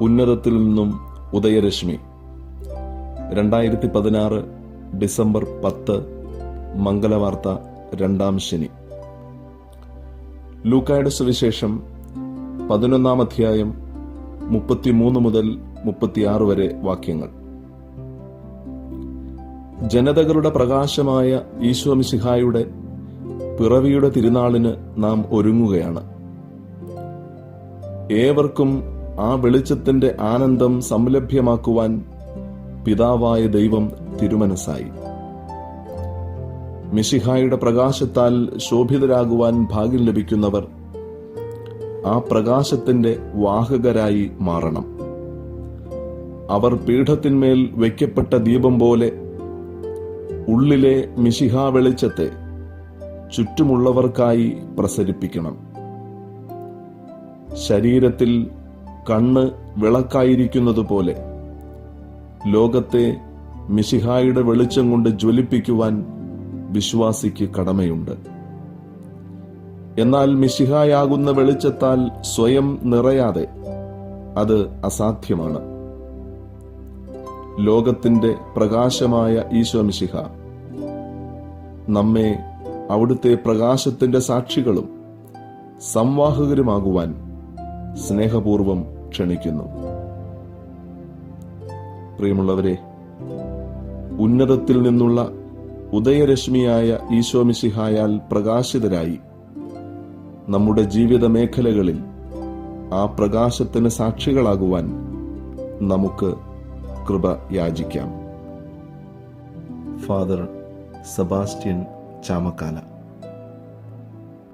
ഉന്നതത്തിൽ നിന്നും ഉദയരശ്മി. രണ്ടായിരത്തി പതിനാറ് ഡിസംബർ പത്ത് മംഗലവാർത്ത രണ്ടാം ശനി. ലൂക്കായുടെ സുവിശേഷം പതിനൊന്നാം അധ്യായം മുപ്പത്തിമൂന്ന് മുതൽ മുപ്പത്തിയാറ് വരെ വാക്യങ്ങൾ. ജനതകളുടെ പ്രകാശമായ ഈശ്വമിശിഹായുടെ പിറവിയുടെ തിരുനാളിന് നാം ഒരുങ്ങുകയാണ്. ഏവർക്കും ആ വെളിച്ചത്തിന്റെ ആനന്ദം സംലഭ്യമാക്കുവാൻ പിതാവായ ദൈവം തിരുമനസായി മിശിഹായുടെ പ്രകാശത്താൽ ശോഭിതരാകുവാൻ ഭാഗ്യം ലഭിക്കുന്നവർ ആ പ്രകാശത്തിന്റെ വാഹകരായി മാറണം. അവർ പീഠത്തിന്മേൽ വയ്ക്കപ്പെട്ട ദീപം പോലെ ഉള്ളിലെ മിഷിഹാ വെളിച്ചത്തെ ചുറ്റുമുള്ളവർക്കായി പ്രസരിപ്പിക്കണം. ശരീരത്തിൽ കണ്ണ് വിളക്കായിരിക്കുന്നത് പോലെ ലോകത്തെ മിശിഹായുടെ വെളിച്ചം കൊണ്ട് ജ്വലിപ്പിക്കുവാൻ വിശ്വാസിക്ക് കടമയുണ്ട്. എന്നാൽ മിശിഹായാകുന്ന വെളിച്ചത്താൽ സ്വയം നിറയാതെ അത് അസാധ്യമാണ്. ലോകത്തിന്റെ പ്രകാശമായ ഈശോ മിശിഹ നമ്മെ അവിടുത്തെ പ്രകാശത്തിന്റെ സാക്ഷികളും സംവാഹകരുമാകുവാൻ സ്നേഹപൂർവം ക്ഷണിക്കുന്നു. പ്രിയമുള്ളവരെ ഉന്നതത്തിൽ നിന്നുള്ള ഉദയരശ്മിയായ ഈശോ മിശിഹായാൽ പ്രകാശിതരായി നമ്മുടെ ജീവിത മേഖലകളിൽ ആ പ്രകാശത്തിന് സാക്ഷികളാകുവാൻ നമുക്ക് കൃപ യാചിക്കാം. Father Sebastian Chamakkala.